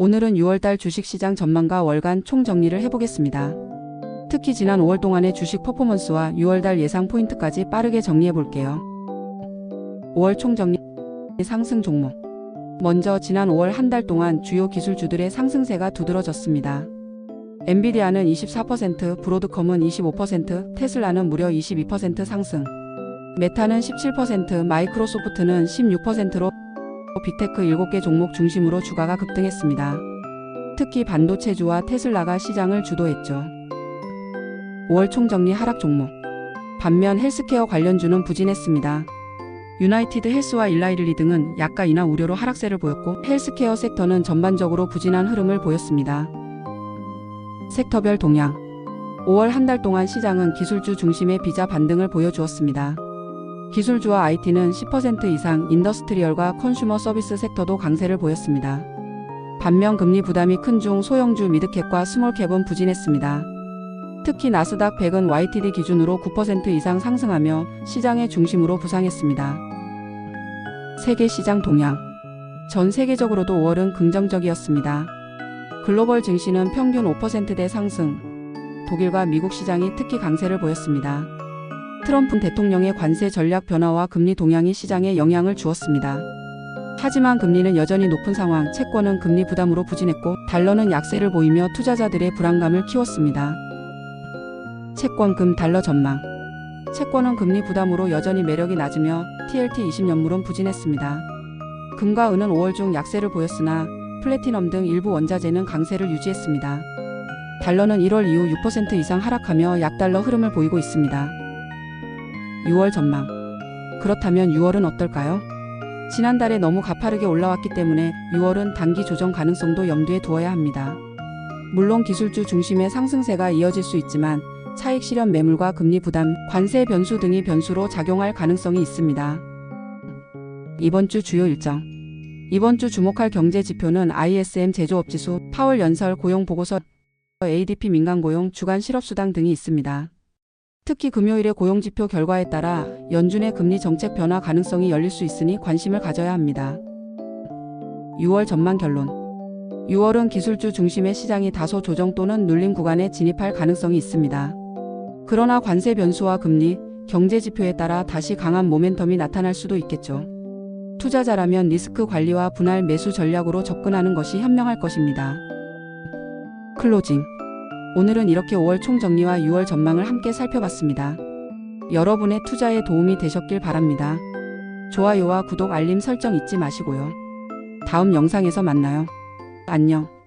오늘은 6월달 주식시장 전망과 월간 총정리를 해보겠습니다. 특히 지난 5월 동안의 주식 퍼포먼스와 6월달 예상 포인트까지 빠르게 정리해 볼게요. 5월 총정리 상승 종목. 먼저 지난 5월 한 달 동안 주요 기술주들의 상승세가 두드러졌습니다. 엔비디아는 24%, 브로드컴은 25%, 테슬라는 무려 22% 상승. 메타는 17%, 마이크로소프트는 16%로 빅테크 7개 종목 중심으로 주가가 급등했습니다. 특히 반도체주와 테슬라가 시장을 주도했죠. 5월 총정리 하락 종목. 반면 헬스케어 관련주는 부진했습니다. 유나이티드 헬스와 일라이릴리 등은 약가 인하 우려로 하락세를 보였고 헬스케어 섹터는 전반적으로 부진한 흐름을 보였습니다. 섹터별 동향 5월 한 달 동안 시장은 기술주 중심의 비자 반등을 보여주었습니다. 기술주와 IT는 10% 이상 인더스트리얼과 컨슈머 서비스 섹터도 강세를 보였습니다. 반면 금리 부담이 큰 중 소형주 미드캡과 스몰캡은 부진했습니다. 특히 나스닥 100은 YTD 기준으로 9% 이상 상승하며 시장의 중심으로 부상했습니다. 세계 시장 동향 전 세계적으로도 5월은 긍정적이었습니다. 글로벌 증시는 평균 5%대 상승, 독일과 미국 시장이 특히 강세를 보였습니다. 트럼프 대통령의 관세 전략 변화와 금리 동향이 시장에 영향을 주었습니다. 하지만 금리는 여전히 높은 상황, 채권은 금리 부담으로 부진했고 달러는 약세를 보이며 투자자들의 불안감을 키웠습니다. 채권금 달러 전망 채권은 금리 부담으로 여전히 매력이 낮으며 TLT 20년물은 부진했습니다. 금과 은은 5월 중 약세를 보였으나 플래티넘 등 일부 원자재는 강세를 유지했습니다. 달러는 1월 이후 6% 이상 하락하며 약달러 흐름을 보이고 있습니다. 6월 전망. 그렇다면 6월은 어떨까요? 지난달에 너무 가파르게 올라왔기 때문에 6월은 단기 조정 가능성도 염두에 두어야 합니다. 물론 기술주 중심의 상승세가 이어질 수 있지만 차익 실현 매물과 금리 부담, 관세 변수 등이 변수로 작용할 가능성이 있습니다. 이번 주 주요 일정. 이번 주 주목할 경제 지표는 ISM 제조업 지수, 파월 연설 고용 보고서, ADP 민간 고용, 주간 실업 수당 등이 있습니다. 특히 금요일의 고용 지표 결과에 따라 연준의 금리 정책 변화 가능성이 열릴 수 있으니 관심을 가져야 합니다. 6월 전망 결론. 6월은 기술주 중심의 시장이 다소 조정 또는 눌림 구간에 진입할 가능성이 있습니다. 그러나 관세 변수와 금리, 경제 지표에 따라 다시 강한 모멘텀이 나타날 수도 있겠죠. 투자자라면 리스크 관리와 분할 매수 전략으로 접근하는 것이 현명할 것입니다. 클로징. 오늘은 이렇게 5월 총정리와 6월 전망을 함께 살펴봤습니다. 여러분의 투자에 도움이 되셨길 바랍니다. 좋아요와 구독 알림 설정 잊지 마시고요. 다음 영상에서 만나요. 안녕.